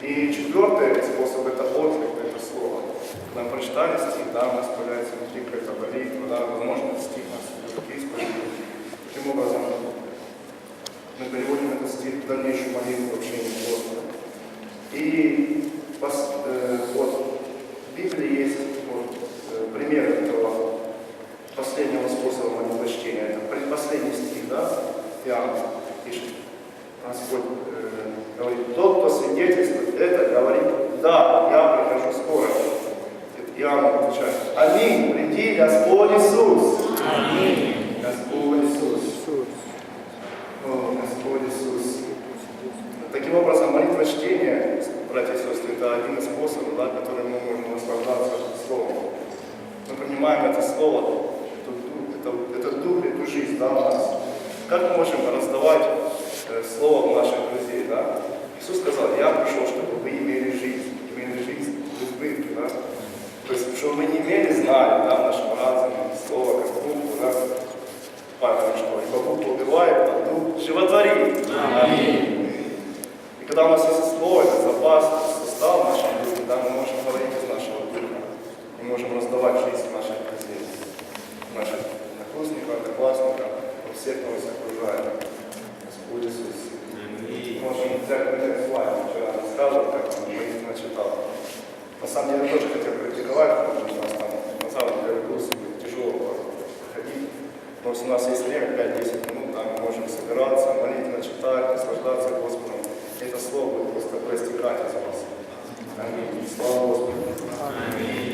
четвертый способ – это отклик на это слово. Когда мы прочитали стих, да, у нас появляется внутри какая-то молитва, да, возможно, стих нас внутри исповедует. Таким образом, мы переводим этот стих в дальнейшую молитву в общении с. И э, вот, в Библии есть вот, э, пример этого последнего способа молитвочтения. Это предпоследний стих, да, Иоанн пишет. Господь э, говорит, тот, кто свидетельствует это, говорит, да, я прихожу скоро. Это Иоанн отвечает, аминь, приди, Господь Иисус. Аминь. Господь Иисус. О, Господь Иисус. Таким образом, молитва чтения, братья и сестры, это один из способов, да, которым мы можем наслаждаться Словом. Мы принимаем это Слово, это- этот дух, эту жизнь да, у нас. Как мы можем раздавать э, Слово в наших друзей? Да? Иисус сказал, я пришел, чтобы вы имели жизнь, имели жизнь в избытке. Да? То есть, чтобы вы не имели знания да, в нашем разуме, Слово как букву, да? Павел что, ибо буква убивает, а дух животворит. Аминь. И когда у нас есть слово, это запас, состав в нашем духе, да, мы можем говорить из нашего духа. Мы можем раздавать жизнь наших друзей, наших однокурсников, одноклассников, всех, кто нас окружает. Господь Иисус. Можем взять этот слайд, вчера рассказывал, как он молитвенно читал. На самом деле, тоже хотел практиковать, потому что у нас там на самом деле курсы тяжело проходить. Но у нас есть время, 5-10 минут, да, мы можем собираться, молитвенно читать, наслаждаться Господом. Это слово будет просто проистекать из вас. Аминь. Слава Господу. Аминь.